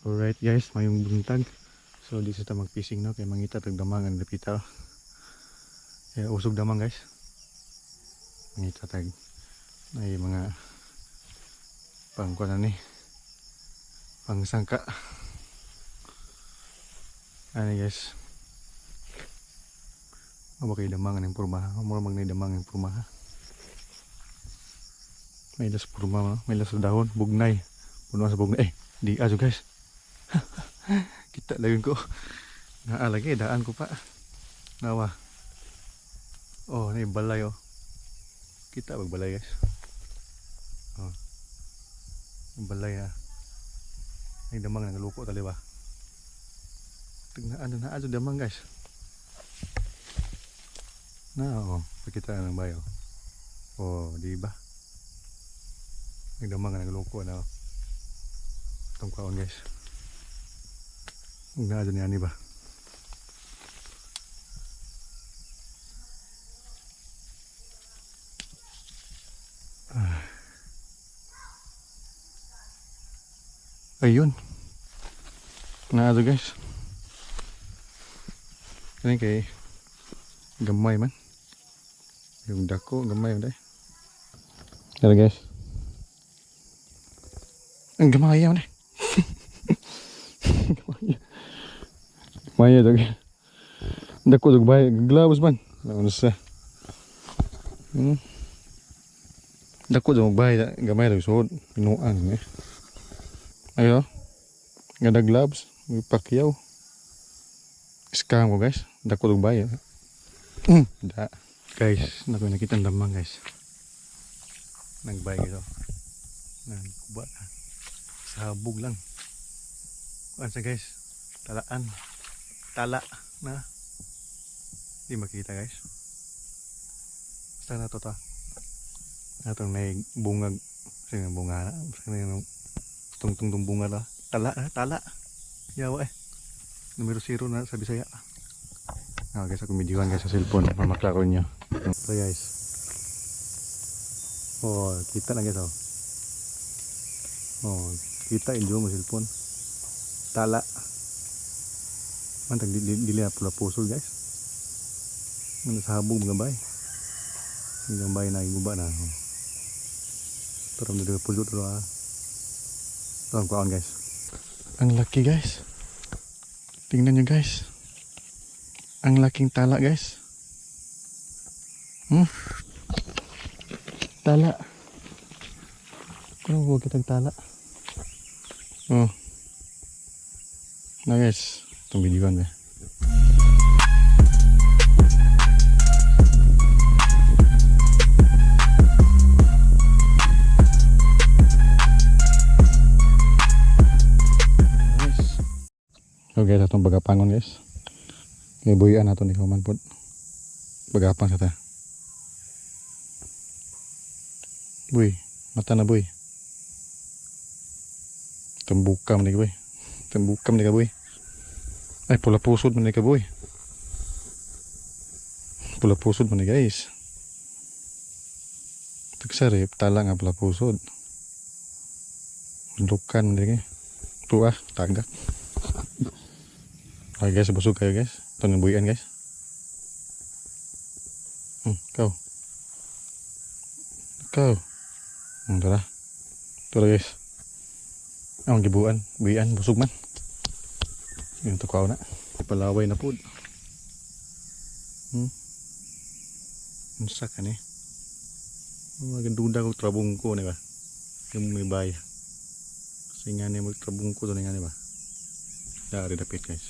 Alright guys, mayong buntag. So di sa mag-fishing no kay mangita tag damang ang lapita. Kaya usog damang guys. Mangita tag may mga pang kuan ni pang sangka. Ano guys. Amo kay damang ang purmaha. Amo mag ni damang ang purmaha. May las purma, may las dahon, bugnay. Puno sa bugnay. Eh, di aso guys. Kita lagun ko. Naa lagi daan ko pa. Nawa. Oh, ni balay oh. Kita bag balay guys. Oh. Balay ha. Ay damang nang luko tali ba. Tignan na ajo damang guys. Na oh, pakita ng bayo. Oh, di ba? Nagdamang nang luko na. oh. Itong guys. Udah aja nih Anibah. Ayun. Ah. Eh, nah aja guys. Ini kayak gemay man. Yung dako gemay man deh. Dali guys. Eh, Ang gemay ya, man dai. gemay. Ya. Моя так. Да кодок бай главус бан. Лаунса. Да кодок бай да гамай да so no an ne. Ayo. Gada gloves, Pacquiao. Scam ko guys. Da kudog baya. da. Guys, naku nakita ang damang guys. Nagbay ito. Nagkuba na. Sabog lang. Kuan sa guys. Talaan. Tala na. Di makita guys. Basta na to ta. Atong na bungag. Sige bunga na. Sige na tungtung tung bunga na. Tala na. Tala. Yawa eh. Numero 0 na sa Bisaya. Ah, guys, ako medyoan guys sa cellphone. Mamaklaro nyo. So guys. Oh, kita na guys oh. Oh, kita enjoy mo cellphone. Tala. Mantag dili na pula puso guys. Ano sa habog mga bay. Mga bay na iguba na. Pero dili pulo dito ah. Ito ang guys. Ang laki guys. Tingnan nyo guys. Ang laking tala guys. Hmm? Tala. Kung huwag kitang tala. Oh. Na guys. pembidikan deh Oke, okay, satu bagapangon guys. Ngibuyan ato ni Kuman pud. Bagapan sa ta. Mata na buy. Tembukam ni buy. Tembukam ni. Ay, pula pusod man ni ka boy. Pula pusod man ni guys. Tagsarip, tala nga pula pusod. Lukan ni kay. Tuah, tagak. Okay guys, busog kayo guys. Ito ng buhian guys. Hmm, ikaw. Ikaw. Hmm, tara. Tara guys. Ang gibuan, buhian, busog man. Yun to kao na. Palaway na po. Hmm. Unsa ka ni? Mga duda ko trabong ko ni ba? Yung may bay. Kasi nga ni magtrabong ko to ni nga ni ba? Dari dapit guys.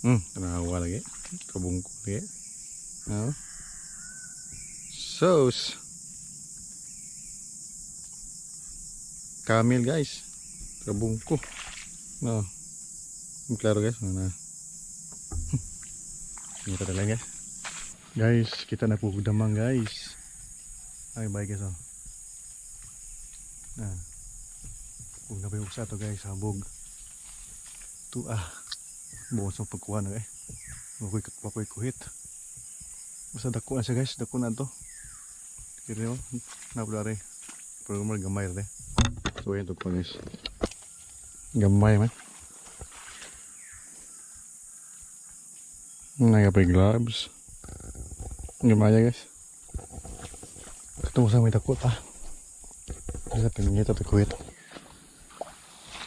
Hmm, tanawa lagi. Trabong ko lagi. Oh. Sauce. Kamil guys. Trabong ko. No. Ang Klaro guys. Na. Kita talaga guys. Guys, kita na po guys. Ay, bye guys oh. Ah. Kung nabay sa to guys, habog. Tu ah. Bukas ang pagkuha na eh. Makoy makoy kuhit. Basta dako na siya guys, dako na to. Kira mo, napula rin. Pero gamay rin. So, ayan to guys. Gamay man. Nagapay gloves. Gamaya guys. Ketemu sama takut ah. Bisa pengen kita takuit.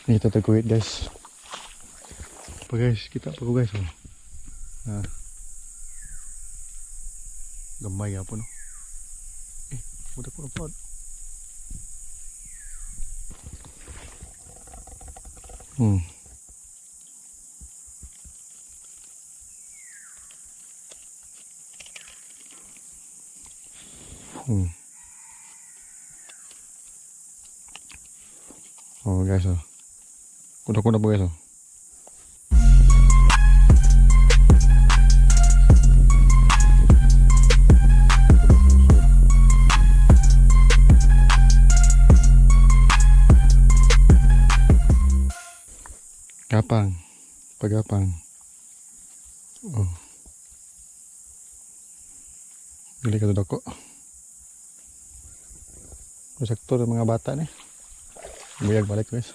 Ini kita takuit guys. Apa guys? Kita apa guys? Nah. Gamay apa no? Eh, udah pun Hmm. Hmm. Oh guys oh. Kuda-kuda guys Pagapang. Oh. Bili ka dako. Sakto ng mga bata ni. Buyag balik guys.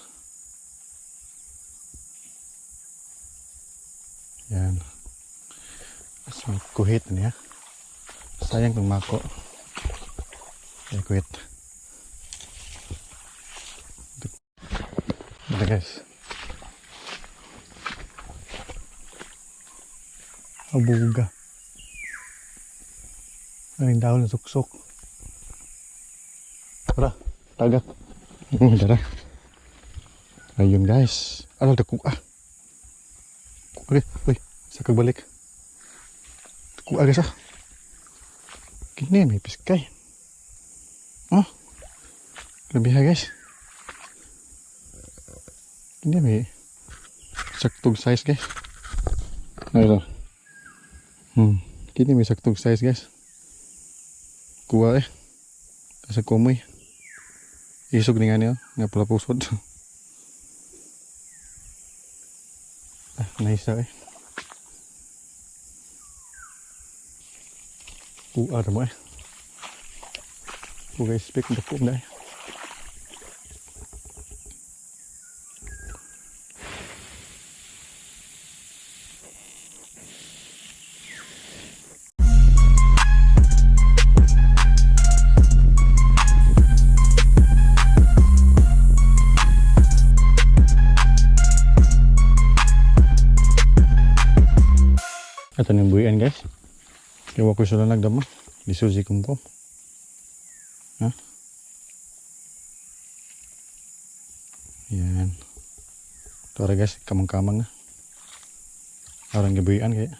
Yan. May kuhit niya. Sayang kung mako. May kuhit. Ito guys. Abuga. Ang dahon na suksok. Tara, tagak. Tara. Ayun guys. Ano takuk ah. Okay, uy. Sa kagbalik. Takuk ah guys ah. Kini may piskay. Oh. Lebih ha guys. Kini may saktong size guys. Ayun. Hmm. Kini may saktong size guys. Kuha eh. Sa kumoy. Isog ni nga niya. Nga pala ah, naisa eh. Na mo eh. Kuha kum na eh. Buhian guys. Kaya ko sila nagdama. Disusi kong ko. Ha? Yan. Tara guys, kamang-kamang na. Parang gabuhian kaya.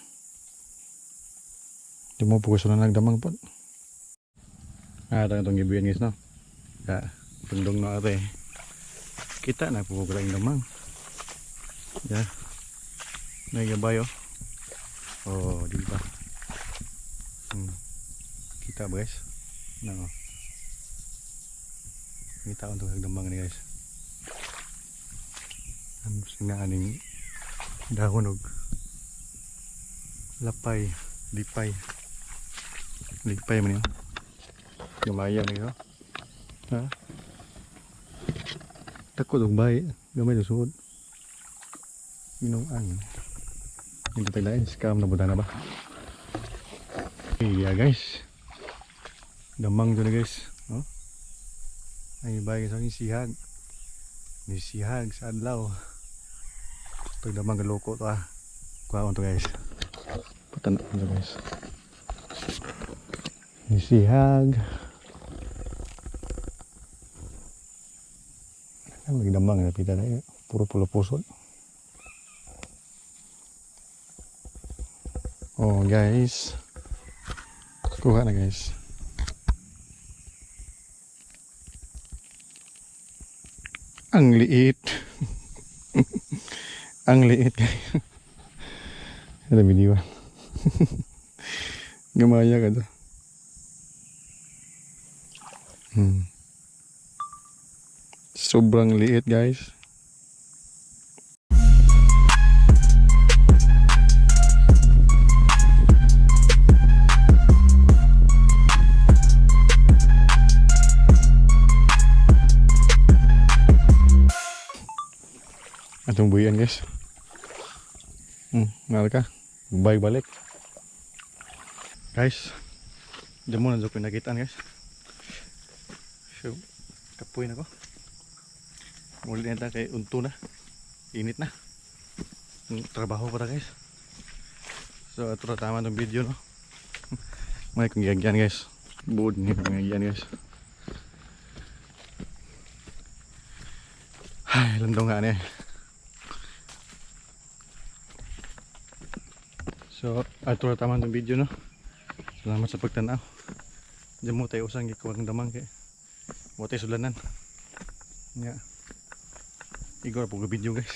Di mo po ko sila nagdamang po. Ah, ito itong gabuhian guys no. Kaya, tundong na ate. Kita na po ko damang. Ya. Nagabayo. oh di bawah hmm. kita guys. Nah. Kita untuk kembang kan, ini guys. Dan sini aning daun lapai lipai. Lipai mana? Lumayan gitu ha? Takut dong baik. Gamay dusod minum angin. Hindi tayo lain. Scam na buta na ba? Iya guys. Damang na guys. Oh. Ay bagay sa aking sihag. Ni sihag sa adlaw. Ito damang galoko to ah. Kuha to guys. Patanak to guys. Ni sihag. Lagi damang na pita na Puro pulo pusod. Oh guys. Kuha na guys. Ang liit. Ang liit guys. Ada video. Gamaya ka to. Hmm. Sobrang liit guys. Atong buyan guys. Hmm, ngal ka. Bye balik. Guys, diyan muna sa pinakitaan guys. So, kapoy na ko. Muli na kay unto na. Init na. Hmm, Trabaho para guys. So, ito na tama ng video no. May kong gagyan guys. Buod niya kong gagyan guys. Ay, landong nga niya. So, ito na tama ng video no. Salamat sa pagtanaw. Diyan mo tayo usang gikuwang damang kay. Tayo sulanan. Nga. Igor po video guys.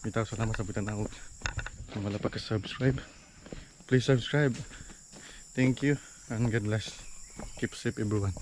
Bitaw salamat sa pagtanaw. Kung wala pa ka-subscribe, please subscribe. Thank you and God bless. Keep safe everyone.